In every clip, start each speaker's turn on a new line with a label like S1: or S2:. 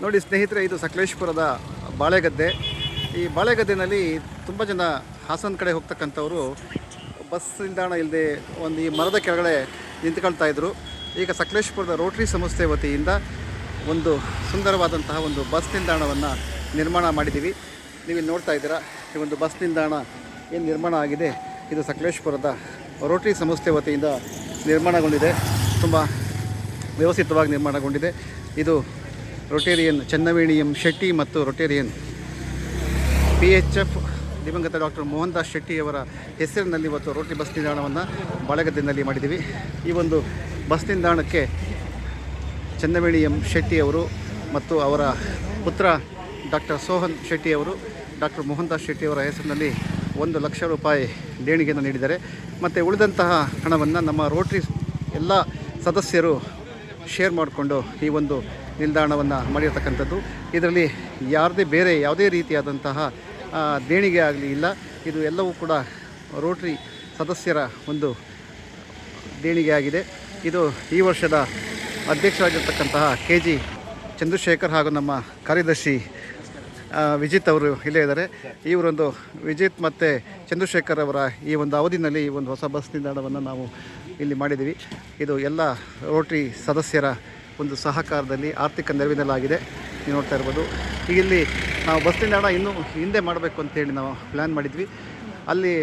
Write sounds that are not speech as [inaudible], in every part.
S1: ನೋಡಿ ಸ್ನೇಹಿತರೆ, ಇದು ಸಕಲೇಶ್ಪುರದ ಬಾಳೆಗದ್ದೆ. ಈ ಬಾಳೆಗದ್ದೆನಲ್ಲಿ ತುಂಬ ಜನ ಹಾಸನ ಕಡೆ ಹೋಗ್ತಕ್ಕಂಥವರು ಬಸ್ ನಿಲ್ದಾಣ ಇಲ್ಲದೆ ಒಂದು ಈ ಮರದ ಕೆಳಗಡೆ ನಿಂತ್ಕೊಳ್ತಾ ಇದ್ದರು ಈಗ ಸಕಲೇಶ್ಪುರದ ರೋಟರಿ ಸಂಸ್ಥೆ ವತಿಯಿಂದ ಒಂದು ಸುಂದರವಾದಂತಹ ಒಂದು ಬಸ್ ನಿಲ್ದಾಣವನ್ನು ನಿರ್ಮಾಣ ಮಾಡಿದ್ದೀವಿ. ನೀವು ಇಲ್ಲಿ ನೋಡ್ತಾ ಇದ್ದೀರಾ, ಈ ಒಂದು ಬಸ್ ನಿಲ್ದಾಣ ಏನು ನಿರ್ಮಾಣ ಆಗಿದೆ. ಇದು ಸಕಲೇಶ್ಪುರದ ರೋಟರಿ ಸಂಸ್ಥೆ ವತಿಯಿಂದ ನಿರ್ಮಾಣಗೊಂಡಿದೆ. ತುಂಬ ವ್ಯವಸ್ಥಿತವಾಗಿ ನಿರ್ಮಾಣಗೊಂಡಿದೆ. ಇದು ರೊಟೇರಿಯನ್ ಚನ್ನವೇಣಿಯಂ ಶೆಟ್ಟಿ ಮತ್ತು ರೊಟೇರಿಯನ್ ಪಿ ಎಚ್ ಎಫ್ ದಿವಂಗತ ಡಾಕ್ಟರ್ ಮೋಹನ್ದಾಸ್ ಶೆಟ್ಟಿಯವರ ಹೆಸರಿನಲ್ಲಿ ಇವತ್ತು ರೋಟರಿ ಬಸ್ ನಿಲ್ದಾಣವನ್ನು ಬಳಗದಿನಲ್ಲಿ ಮಾಡಿದ್ದೀವಿ. ಈ ಒಂದು ಬಸ್ ನಿಲ್ದಾಣಕ್ಕೆ ಚನ್ನವೇಣಿ ಎಂ ಶೆಟ್ಟಿಯವರು ಮತ್ತು ಅವರ ಪುತ್ರ ಡಾಕ್ಟರ್ ಸೋಹನ್ ಶೆಟ್ಟಿಯವರು, ಡಾಕ್ಟರ್ ಮೋಹನ್ದಾಸ್ ಶೆಟ್ಟಿಯವರ ಹೆಸರಿನಲ್ಲಿ ಒಂದು ಲಕ್ಷ ರೂಪಾಯಿ ದೇಣಿಗೆಯನ್ನು ನೀಡಿದ್ದಾರೆ. ಮತ್ತು ಉಳಿದಂತಹ ಹಣವನ್ನು ನಮ್ಮ ರೋಟ್ರಿ ಎಲ್ಲ ಸದಸ್ಯರು ಶೇರ್ ಮಾಡಿಕೊಂಡು ಈ ಒಂದು ನಿಲ್ದಾಣವನ್ನು ಮಾಡಿರ್ತಕ್ಕಂಥದ್ದು. ಇದರಲ್ಲಿ ಯಾರದೇ ಬೇರೆ ಯಾವುದೇ ರೀತಿಯಾದಂತಹ ದೇಣಿಗೆ ಆಗಲಿ ಇಲ್ಲ. ಇದು ಎಲ್ಲವೂ ಕೂಡ ರೋಟ್ರಿ ಸದಸ್ಯರ ಒಂದು ದೇಣಿಗೆ ಆಗಿದೆ. ಇದು ಈ ವರ್ಷದ ಅಧ್ಯಕ್ಷರಾಗಿರ್ತಕ್ಕಂತಹ ಕೆ ಜಿ ಚಂದ್ರಶೇಖರ್ ಹಾಗೂ ನಮ್ಮ ಕಾರ್ಯದರ್ಶಿ ವಿಜಿತ್ ಅವರು ಇಲ್ಲೇ ಇದ್ದಾರೆ. ಇವರೊಂದು ವಿಜಿತ್ ಮತ್ತು ಚಂದ್ರಶೇಖರ್ ಅವರ ಈ ಒಂದು ಅವಧಿನಲ್ಲಿ ಈ ಒಂದು ಹೊಸ ಬಸ್ ನಿಲ್ದಾಣವನ್ನು ನಾವು ಇಲ್ಲಿ ಮಾಡಿದ್ದೀವಿ. ಇದು ಎಲ್ಲ ರೋಟ್ರಿ ಸದಸ್ಯರ ಒಂದು ಸಹಕಾರದಲ್ಲಿ ಆರ್ಥಿಕ ನೆರವಿನಲ್ಲಾಗಿದೆ. ನೀವು ನೋಡ್ತಾ ಇರ್ಬೋದು. ಇಲ್ಲಿ ನಾವು ಬಸ್ ನಿಲ್ದಾಣ ಇನ್ನೂ ಹಿಂದೆ ಮಾಡಬೇಕು ಅಂತೇಳಿ ನಾವು ಪ್ಲ್ಯಾನ್ ಮಾಡಿದ್ವಿ. ಅಲ್ಲಿ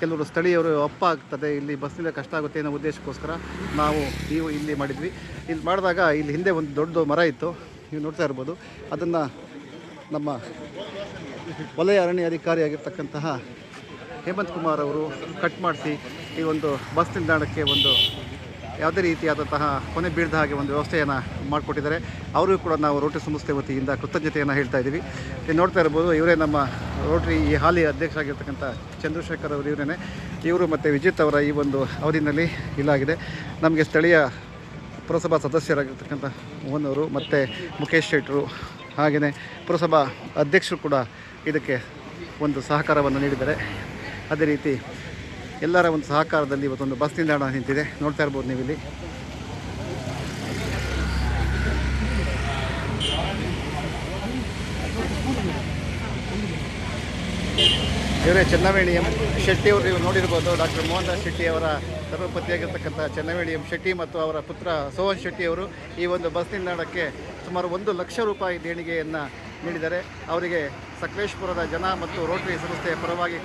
S1: ಕೆಲವರು ಸ್ಥಳೀಯರು ಅಪ್ಪ ಆಗ್ತದೆ, ಇಲ್ಲಿ ಬಸ್ನಿಂದ ಕಷ್ಟ ಆಗುತ್ತೆ ಅನ್ನೋ ಉದ್ದೇಶಕ್ಕೋಸ್ಕರ ನಾವು ನೀವು ಇಲ್ಲಿ ಮಾಡಿದ್ವಿ. ಇಲ್ಲಿ ಮಾಡಿದಾಗ ಇಲ್ಲಿ ಹಿಂದೆ ಒಂದು ದೊಡ್ಡ ಮರ ಇತ್ತು. ನೀವು ನೋಡ್ತಾ ಇರ್ಬೋದು. ಅದನ್ನು ನಮ್ಮ ವಲಯ ಅರಣ್ಯ ಅಧಿಕಾರಿಯಾಗಿರ್ತಕ್ಕಂತಹ ಹೇಮಂತ್ ಕುಮಾರ್ ಅವರು ಕಟ್ ಮಾಡಿಸಿ ಈ ಒಂದು ಬಸ್ ನಿಲ್ದಾಣಕ್ಕೆ ಒಂದು ಯಾವುದೇ ರೀತಿಯಾದಂತಹ ಕೊನೆ ಬೀಳದ ಹಾಗೆ ಒಂದು ವ್ಯವಸ್ಥೆಯನ್ನು ಮಾಡಿಕೊಟ್ಟಿದ್ದಾರೆ. ಅವರಿಗೂ ಕೂಡ ನಾವು ರೋಟರಿ ಸಂಸ್ಥೆ ವತಿಯಿಂದ ಕೃತಜ್ಞತೆಯನ್ನು ಹೇಳ್ತಾ ಇದ್ದೀವಿ ನೀವು ನೋಡ್ತಾ ಇರ್ಬೋದು ಇವರೇ ನಮ್ಮ ರೋಟರಿ ಈ ಹಾಲಿ ಅಧ್ಯಕ್ಷರಾಗಿರ್ತಕ್ಕಂಥ ಚಂದ್ರಶೇಖರ್ ಅವರು ಇವರೇ ಇವರು ಮತ್ತು ವಿಜಿತ್ ಅವರ ಈ ಒಂದು ಅವಧಿನಲ್ಲಿ ಇಲ್ಲಾಗಿದೆ ನಮಗೆ ಸ್ಥಳೀಯ ಪುರಸಭಾ ಸದಸ್ಯರಾಗಿರ್ತಕ್ಕಂಥ ಮೋಹನವರು ಮತ್ತು ಮುಖೇಶ್ ಶೆಟ್ಟರು ಹಾಗೆಯೇ ಪುರಸಭಾ ಅಧ್ಯಕ್ಷರು ಕೂಡ ಇದಕ್ಕೆ ಒಂದು ಸಹಕಾರವನ್ನು ನೀಡಿದ್ದಾರೆ. ಅದೇ ರೀತಿ ಎಲ್ಲರ ಒಂದು ಸಹಕಾರದಲ್ಲಿ ಇವತ್ತೊಂದು ಬಸ್ ನಿಲ್ದಾಣ ನಿಂತಿದೆ. ನೋಡ್ತಾ ಇರ್ಬೋದು ನೀವು ಇಲ್ಲಿ ಇವರೇ ಚೆನ್ನವೇಣಿ ಎಂ ಶೆಟ್ಟಿ ಅವರು ನೀವು ನೋಡಿರ್ಬೋದು, ಡಾಕ್ಟರ್ ಮೋಹನ್ ದಾಸ್ ಶೆಟ್ಟಿ ಅವರ ಧರ್ಮಪತಿಯಾಗಿರ್ತಕ್ಕಂಥ ಚೆನ್ನವೇಣಿ ಎಂ ಶೆಟ್ಟಿ ಮತ್ತು ಅವರ ಪುತ್ರ ಸೋಹನ್ ಶೆಟ್ಟಿ ಅವರು ಈ ಒಂದು ಬಸ್ ನಿಲ್ದಾಣಕ್ಕೆ ಸುಮಾರು ಒಂದು ಲಕ್ಷ ರೂಪಾಯಿ ದೇಣಿಗೆಯನ್ನು ನೀಡಿದ್ದಾರೆ. ಅವರಿಗೆ ಸಕಲೇಶ್ಪುರದ ಜನ ಮತ್ತು ರೋಟರಿ ಸಂಸ್ಥೆಯ ಪರವಾಗಿ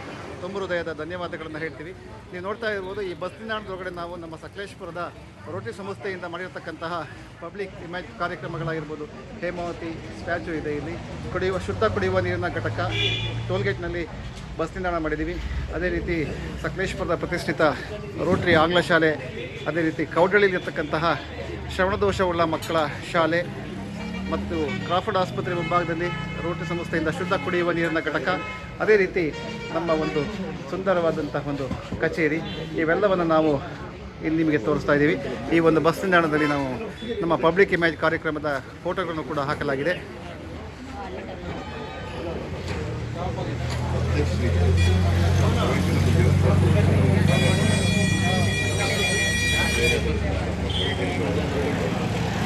S1: ತುಂಬ ಹೃದಯದ ಧನ್ಯವಾದಗಳನ್ನು ಹೇಳ್ತೀವಿ. ನೀವು ನೋಡ್ತಾ ಇರ್ಬೋದು, ಈ ಬಸ್ ನಿಲ್ದಾಣದೊಳಗಡೆ ನಾವು ನಮ್ಮ ಸಕಲೇಶ್ಪುರದ ರೋಟರಿ ಸಂಸ್ಥೆಯಿಂದ ಮಾಡಿರ್ತಕ್ಕಂತಹ ಪಬ್ಲಿಕ್ ಇಮೇಜ್ ಕಾರ್ಯಕ್ರಮಗಳಾಗಿರ್ಬೋದು, ಹೇಮಾವತಿ ಸ್ಟ್ಯಾಚು ಇದೆ ಇಲ್ಲಿ. ಕುಡಿಯುವ, ಶುದ್ಧ ಕುಡಿಯುವ ನೀರಿನ ಘಟಕ ಟೋಲ್ಗೇಟ್ನಲ್ಲಿ ಬಸ್ ನಿಲ್ದಾಣ ಮಾಡಿದ್ದೀವಿ. ಅದೇ ರೀತಿ ಸಕಲೇಶ್ಪುರದ ಪ್ರತಿಷ್ಠಿತ ರೋಟರಿ ಆಂಗ್ಲ ಶಾಲೆ ಅದೇ ರೀತಿ ಕೌಡಳ್ಳಿಲಿರ್ತಕ್ಕಂತಹ ಶ್ರವಣದೋಷವುಳ್ಳ ಮಕ್ಕಳ ಶಾಲೆ ಮತ್ತು ಕ್ರಾಫರ್ಡ್ ಆಸ್ಪತ್ರೆ ಮುಂಭಾಗದಲ್ಲಿ ರೋಟರಿ ಸಂಸ್ಥೆಯಿಂದ ಶುದ್ಧ ಕುಡಿಯುವ ನೀರಿನ ಘಟಕ ಅದೇ ರೀತಿ ನಮ್ಮ ಒಂದು ಸುಂದರವಾದಂತಹ ಒಂದು ಕಚೇರಿ, ಇವೆಲ್ಲವನ್ನು ನಾವು ಇಲ್ಲಿ ನಿಮಗೆ ತೋರಿಸ್ತಾ ಇದ್ದೀವಿ. ಈ ಒಂದು ಬಸ್ ನಿಲ್ದಾಣದಲ್ಲಿ ನಾವು ನಮ್ಮ ಪಬ್ಲಿಕ್ ಇಮೇಜ್ ಕಾರ್ಯಕ್ರಮದ ಫೋಟೋಗಳನ್ನು ಕೂಡ ಹಾಕಲಾಗಿದೆ.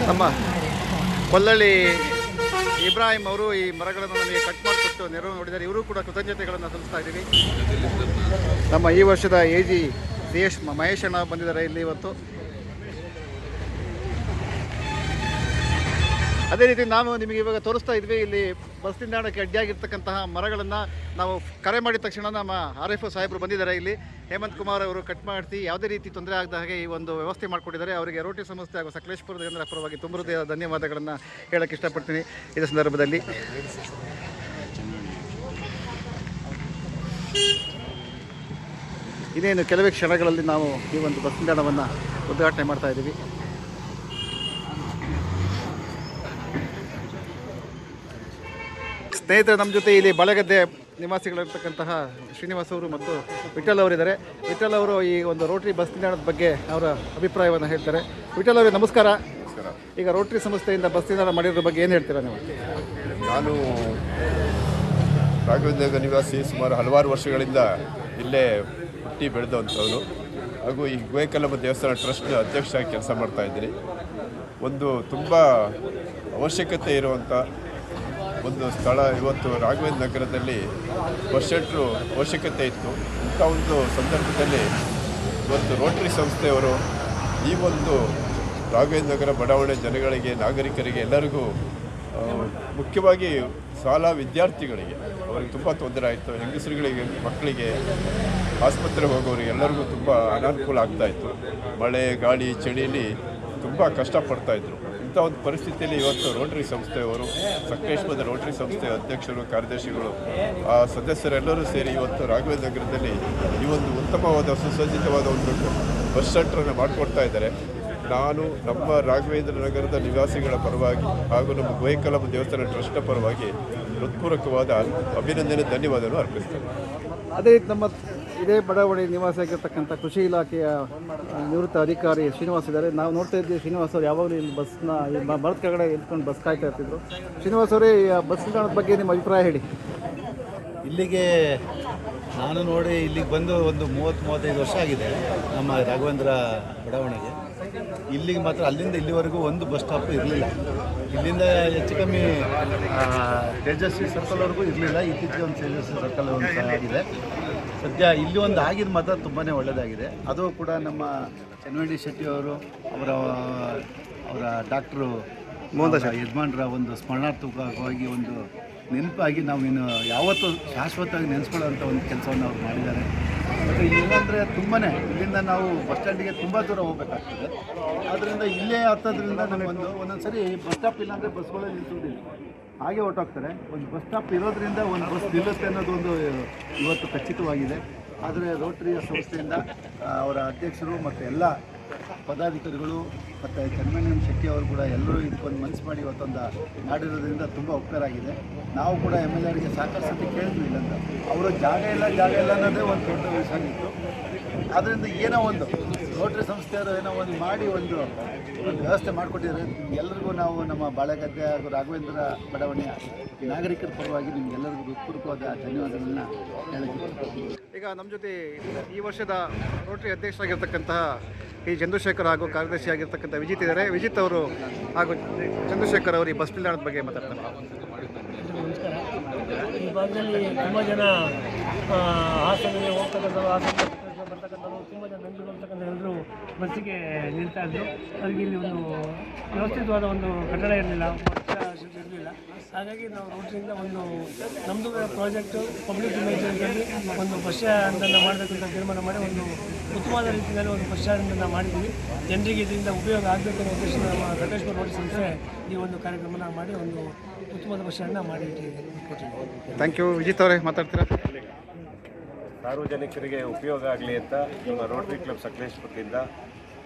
S1: ನಮ್ಮ ಕೊಲ್ಲಳ್ಳಿ ಇಬ್ರಾಹಿಂ ಅವರು ಈ ಮರಗಳನ್ನು ನಮಗೆ ಕಟ್ ಮಾಡಿಕೊಟ್ಟು ನೆರವು ನೋಡಿದ್ದಾರೆ. ಇವರು ಕೂಡ ಕೃತಜ್ಞತೆಗಳನ್ನು ಸಲ್ಲಿಸ್ತಾ ಇದ್ದೀವಿ. ನಮ್ಮ ಈ ವರ್ಷದ A G C S Mahesh ಅಣ್ಣ ಬಂದಿದ್ದಾರೆ ಇಲ್ಲಿ ಇವತ್ತು. ಅದೇ ರೀತಿ ನಾವು ನಿಮಗೆ ಇವಾಗ ತೋರಿಸ್ತಾ ಇದ್ವಿ, ಇಲ್ಲಿ ಬಸ್ ನಿಲ್ದಾಣಕ್ಕೆ ಅಡ್ಡಿಯಾಗಿರ್ತಕ್ಕಂತಹ ಮರಗಳನ್ನು ನಾವು ಕರೆ ಮಾಡಿದ ತಕ್ಷಣ ನಮ್ಮ ಆರ್ ಎಫ್ ಒ ಸಾಹೇಬರು ಬಂದಿದ್ದಾರೆ ಇಲ್ಲಿ. ಹೇಮಂತ್ ಕುಮಾರ್ ಅವರು ಕಟ್ ಮಾಡಿಸಿ ಯಾವುದೇ ರೀತಿ ತೊಂದರೆ ಆಗದ ಹಾಗೆ ಈ ಒಂದು ವ್ಯವಸ್ಥೆ ಮಾಡಿಕೊಟ್ಟಿದ್ದಾರೆ ಅವರಿಗೆ ರೋಟಿ ಸಂಸ್ಥೆ ಹಾಗೂ ಸಕಲೇಶ್ಪುರದ ಜನರ ಪರವಾಗಿ ತುಂಬ ಹೃದಯ ಧನ್ಯವಾದಗಳನ್ನು ಹೇಳಕ್ಕೆ ಇಷ್ಟಪಡ್ತೀನಿ ಇದೇ ಸಂದರ್ಭದಲ್ಲಿ. ಇನ್ನೇನು ಕೆಲವೇ ಕ್ಷಣಗಳಲ್ಲಿ ನಾವು ಈ ಒಂದು ಬಸ್ ನಿಲ್ದಾಣವನ್ನು ಉದ್ಘಾಟನೆ ಮಾಡ್ತಾ ಇದ್ದೀವಿ. ಸ್ನೇಹಿತರೆ ನಮ್ಮ ಜೊತೆ ಇಲ್ಲಿ ಬಳಗದ್ದೆ ನಿವಾಸಿಗಳಿರ್ತಕ್ಕಂತಹ ಶ್ರೀನಿವಾಸ್ ಅವರು ಮತ್ತು ವಿಠಲ್ ಅವರಿದ್ದಾರೆ ವಿಠಲ್ ಅವರು ಈ ಒಂದು ರೋಟರಿ ಬಸ್ ನಿಲ್ದಾಣದ ಬಗ್ಗೆ ಅವರ ಅಭಿಪ್ರಾಯವನ್ನು ಹೇಳ್ತಾರೆ. ವಿಠಲ್ ಅವರೇ ನಮಸ್ಕಾರ.
S2: ನಮಸ್ಕಾರ.
S1: ಈಗ ರೋಟರಿ ಸಂಸ್ಥೆಯಿಂದ ಬಸ್ ನಿಲ್ದಾಣ ಮಾಡಿರೋ ಬಗ್ಗೆ ಏನು ಹೇಳ್ತೀರಾ ನೀವು?
S2: ನಾನು ರಾಘವೇಂದ್ರ ನಿವಾಸಿ ಸುಮಾರು ಹಲವಾರು ವರ್ಷಗಳಿಂದ ಇಲ್ಲೇ ಹುಟ್ಟಿ ಬೆಳೆದಂಥವನು ಹಾಗೂ ಈ ಗೋಯಕಲ್ಲಮ್ಮ ದೇವಸ್ಥಾನ ಟ್ರಸ್ಟ್ನ ಅಧ್ಯಕ್ಷರಾಗಿ ಕೆಲಸ ಮಾಡ್ತಾ ಇದ್ದೀನಿ. ಒಂದು ತುಂಬ ಅವಶ್ಯಕತೆ ಇರುವಂಥ ಒಂದು ಸ್ಥಳ ಇವತ್ತು ರಾಘವೇಂದ್ರ ನಗರದಲ್ಲಿ ವರ್ಷಟ್ರು ಅವಶ್ಯಕತೆ ಇತ್ತು. ಇಂಥ ಒಂದು ಸಂದರ್ಭದಲ್ಲಿ ಇವತ್ತು ರೋಟ್ರಿ ಸಂಸ್ಥೆಯವರು ಈ ಒಂದು ರಾಘವೇಂದ್ರ ನಗರ ಬಡಾವಣೆ ಜನಗಳಿಗೆ, ನಾಗರಿಕರಿಗೆ, ಎಲ್ಲರಿಗೂ ಮುಖ್ಯವಾಗಿ ಶಾಲಾ ವಿದ್ಯಾರ್ಥಿಗಳಿಗೆ ಅವ್ರಿಗೆ ತುಂಬ ತೊಂದರೆ ಆಯಿತು. ಹೆಂಗಸರುಗಳಿಗೆ, ಮಕ್ಕಳಿಗೆ, ಆಸ್ಪತ್ರೆಗೆ ಹೋಗೋರಿಗೆ ಎಲ್ಲರಿಗೂ ತುಂಬ ಅನಾನುಕೂಲ ಆಗ್ತಾಯಿತ್ತು ಮಳೆ, ಗಾಳಿ ಚಳಿಲಿ ತುಂಬ ಕಷ್ಟಪಡ್ತಾಯಿದ್ರು ಇಂಥ ಒಂದು ಪರಿಸ್ಥಿತಿಯಲ್ಲಿ ಇವತ್ತು ರೋಟರಿ ಸಂಸ್ಥೆಯವರು ಸಕಲೇಶ್ವರದ ರೋಟರಿ ಸಂಸ್ಥೆಯ ಅಧ್ಯಕ್ಷರು, ಕಾರ್ಯದರ್ಶಿಗಳು, ಆ ಸದಸ್ಯರೆಲ್ಲರೂ ಸೇರಿ ಇವತ್ತು ರಾಘವೇಂದ್ರ ನಗರದಲ್ಲಿ ಈ ಒಂದು ಉತ್ತಮವಾದ, ಸುಸಜ್ಜಿತವಾದ ಒಂದು ಬಸ್ ಸೆಂಟ್ರನ್ನು ಮಾಡಿಕೊಡ್ತಾ ಇದ್ದಾರೆ. ನಾನು ನಮ್ಮ ರಾಘವೇಂದ್ರ ನಗರದ ನಿವಾಸಿಗಳ ಪರವಾಗಿ ಹಾಗೂ ನಮ್ಮ ಗೋಯಕಲಂ ದೇವಸ್ಥಾನ ಟ್ರಸ್ಟ್ನ ಪರವಾಗಿ ಹೃತ್ಪೂರ್ವಕವಾದ ಅಭಿನಂದನೆ, ಧನ್ಯವಾದಗಳು ಅರ್ಪಿಸ್ತೇನೆ.
S1: ಅದೇ ನಮ್ಮ ಇದೇ ಬಡಾವಣೆ ನಿವಾಸಿಯಾಗಿರ್ತಕ್ಕಂಥ ಕೃಷಿ ಇಲಾಖೆಯ ನಿವೃತ್ತ ಅಧಿಕಾರಿ ಶ್ರೀನಿವಾಸ್ ಇದ್ದಾರೆ. ನಾವು ನೋಡ್ತಾ ಇದ್ದೀವಿ ಶ್ರೀನಿವಾಸ್ ಅವರು ಯಾವಾಗಲೂ ಇಲ್ಲಿ ಬಸ್ನ ಕಡೆ ಮರದ ಕೆಳಗಡೆ ಇಟ್ಕೊಂಡು ಬಸ್ ಕಾಯ್ತಾ ಇರ್ತಿದ್ರು. ಶ್ರೀನಿವಾಸ್ ಅವರೇ ಬಸ್ ನಿಲ್ದಾಣದ ಬಗ್ಗೆ ನಿಮ್ಮ ಅಭಿಪ್ರಾಯ ಹೇಳಿ.
S3: ಇಲ್ಲಿಗೆ ನಾನು ನೋಡಿ ಇಲ್ಲಿಗೆ ಬಂದು ಒಂದು ಮೂವತ್ತು, ಮೂವತ್ತೈದು ವರ್ಷ ಆಗಿದೆ ನಮ್ಮ ರಾಘವೇಂದ್ರ ಬಡಾವಣೆಗೆ. ಇಲ್ಲಿಗೆ ಮಾತ್ರ, ಅಲ್ಲಿಂದ ಇಲ್ಲಿವರೆಗೂ ಒಂದು ಬಸ್ ಸ್ಟಾಪ್ ಇರಲಿಲ್ಲ. ಇಲ್ಲಿಂದ ಹೆಚ್ಚು ಕಮ್ಮಿ ತೇಜಸ್ವಿ ಸರ್ಕಲ್ವರೆಗೂ ಇರಲಿಲ್ಲ. ಇತ್ತೀಚೆಗೆ ಒಂದು ತೇಜಸ್ವಿ ಸರ್ಕಲ್ ಒಂದು ಆಗಿದೆ. ಸದ್ಯ ಇಲ್ಲಿ ಒಂದು ಆಗಿದ ಮಾತ್ರ ತುಂಬಾ ಒಳ್ಳೆಯದಾಗಿದೆ ಅದು ಕೂಡ ನಮ್ಮ ಚನ್ವಡಿ ಶೆಟ್ಟಿ ಅವರು ಅವರ ಅವರ ಡಾಕ್ಟ್ರು ಯಜಮಾನ್ರ ಒಂದು ಸ್ಮರಣಾರ್ಥಕವಾಗಿ ಒಂದು ನೆನಪಾಗಿ ನಾವು ಇನ್ನು ಯಾವತ್ತೂ ಶಾಶ್ವತವಾಗಿ ನೆನೆಸ್ಕೊಳ್ಳೋಂಥ ಒಂದು ಕೆಲಸವನ್ನು ಅವ್ರು ಮಾಡಿದ್ದಾರೆ. ಮತ್ತು ಇಲ್ಲಂದರೆ ತುಂಬಾ ಇಲ್ಲಿಂದ ನಾವು ಬಸ್ ಸ್ಟ್ಯಾಂಡಿಗೆ ತುಂಬ ದೂರ ಹೋಗಬೇಕಾಗ್ತದೆ. ಆದ್ದರಿಂದ ಇಲ್ಲೇ ಹತ್ತೋದ್ರಿಂದ ನಮಗೊಂದು ಒಂದೊಂದು ಸರಿ ಬಸ್ ಸ್ಟಾಪ್ ಇಲ್ಲಾಂದರೆ ಬಸ್ಗಳೇ ನಿಲ್ಸೋದಿಲ್ಲ ಹಾಗೆ ಹೊರಟೋಗ್ತಾರೆ. ಒಂದು ಬಸ್ ಸ್ಟಾಪ್ ಇರೋದ್ರಿಂದ ಒಂದು ಬಸ್ ನಿಲ್ಲುತ್ತೆ ಅನ್ನೋದು ಒಂದು ಇವತ್ತು ಖಚಿತವಾಗಿದೆ. ಆದರೆ ರೋಟರಿಯ ಸಂಸ್ಥೆಯಿಂದ ಅವರ ಅಧ್ಯಕ್ಷರು ಮತ್ತು ಎಲ್ಲ ಪದಾಧಿಕಾರಿಗಳು ಮತ್ತು ಚನ್ಮನೇನ ಶೆಟ್ಟಿ ಅವರು ಕೂಡ ಎಲ್ಲರೂ ಇದಕ್ಕೊಂದು ಮನಸ್ಸು ಮಾಡಿ ಇವತ್ತೊಂದು ಮಾಡಿರೋದ್ರಿಂದ ತುಂಬ ಉಪಕಾರ ಆಗಿದೆ. ನಾವು ಕೂಡ ಎಂ ಎಲ್ ಎರಿಗೆ ಸಾಕಷ್ಟು ಸತಿ ಕೇಳಿದ್ವಿ ಇಲ್ಲಂದ್ರೆ ಅವರು ಜಾಗ ಇಲ್ಲ ಜಾಗ ಇಲ್ಲ ಅನ್ನೋದೇ ಒಂದು ದೊಡ್ಡ ವಿಷಯ ಇತ್ತು ಅದರಿಂದ ಏನೋ ಒಂದು ರೋಟರಿ ಸಂಸ್ಥೆಯವರು ಏನೋ ಒಂದು ಮಾಡಿ ಒಂದು ಒಂದು ವ್ಯವಸ್ಥೆ ಮಾಡಿಕೊಟ್ಟಿದ್ದಾರೆ ಎಲ್ಲರಿಗೂ ನಾವು ನಮ್ಮ ಬಾಳೆಗದ್ದೆ ಹಾಗೂ ರಾಘವೇಂದ್ರ ಬಡಾವಣೆಯ ನಾಗರಿಕರ ಪರವಾಗಿ ನಿಮಗೆಲ್ಲರಿಗೂ ಹೃತ್ಪೂರ್ವಕವಾದ ಧನ್ಯವಾದಗಳನ್ನ ಹೇಳಿ
S1: ಈಗ ನಮ್ಮ ಜೊತೆ ಈ ವರ್ಷದ ರೋಟರಿ ಅಧ್ಯಕ್ಷರಾಗಿರ್ತಕ್ಕಂತಹ ಈ ಚಂದ್ರಶೇಖರ್ ಹಾಗೂ ಕಾರ್ಯದರ್ಶಿ ಆಗಿರ್ತಕ್ಕಂಥ ವಿಜಿತ್ ಇದ್ದಾರೆ. ವಿಜಿತ್ ಅವರು ಹಾಗೂ ಚಂದ್ರಶೇಖರ್ ಅವರು ಈ ಬಸ್ ನಿಲ್ದಾಣದ ಬಗ್ಗೆ ಮಾತಾಡ್ತಾರೆ.
S4: ನಮಸ್ಕಾರ. ಈ ಭಾಗದಲ್ಲಿ ತುಂಬ ಜನ ಆ, ಹೋಗ್ತಕ್ಕಂಥ ಬರ್ತಕ್ಕಂಥವ್ರು ತುಂಬ ಜನ ಬೆಂಗಳೂರು ಬರ್ತಕ್ಕಂಥ ಎಲ್ಲರೂ ಬಸ್ಸಿಗೆ ನಿಲ್ತಾ ಇದ್ರು. ಅವ್ರಿಗೆ ಇಲ್ಲಿ ಒಂದು ವ್ಯವಸ್ಥಿತವಾದ ಒಂದು ಕಟ್ಟಡ ಇರಲಿಲ್ಲ ಇರಲಿಲ್ಲ. ಹಾಗಾಗಿ ನಾವು ರೋಡ್ರಿಂದ ಒಂದು ನಮ್ಮದು ಪ್ರಾಜೆಕ್ಟು, ಪಬ್ಲಿಕ್ ಇಮೇಜಲ್ಲಿ ಒಂದು ಬಸ್ ಸ್ಟ್ಯಾಂಡನ್ನು ಮಾಡಬೇಕು ಅಂತ ತೀರ್ಮಾನ ಮಾಡಿ ಒಂದು ಉತ್ತಮವಾದ ರೀತಿಯಲ್ಲಿ ಒಂದು ಬಸ್ ಸ್ಟ್ಯಾಂಡನ್ನು ಮಾಡಿದ್ದೀವಿ ಜನರಿಗೆ ಇದರಿಂದ ಉಪಯೋಗ ಆಗಬೇಕು ಅನ್ನೋ ಉದ್ದೇಶದಿಂದ ನಮ್ಮ ಕಟೇಶ್ವರ ರೋಡ್ ಸಂಸ್ಥೆ ಈ ಒಂದು ಕಾರ್ಯಕ್ರಮನ ಮಾಡಿ ಒಂದು ಉತ್ತಮವಾದ ಬಸ್ ಸ್ಟ್ಯಾಂಡನ್ನ ಮಾಡಿ
S1: ಥ್ಯಾಂಕ್ ಯು ವಿಜಿತ್ ಅವರೇ, ಮಾತಾಡ್ತೀರಾ?
S5: ಸಾರ್ವಜನಿಕರಿಗೆ ಉಪಯೋಗ ಆಗಲಿ ಅಂತ ನಮ್ಮ ರೋಟರಿ ಕ್ಲಬ್ ಸಕಲೇಶ್ಪುರದಿಂದ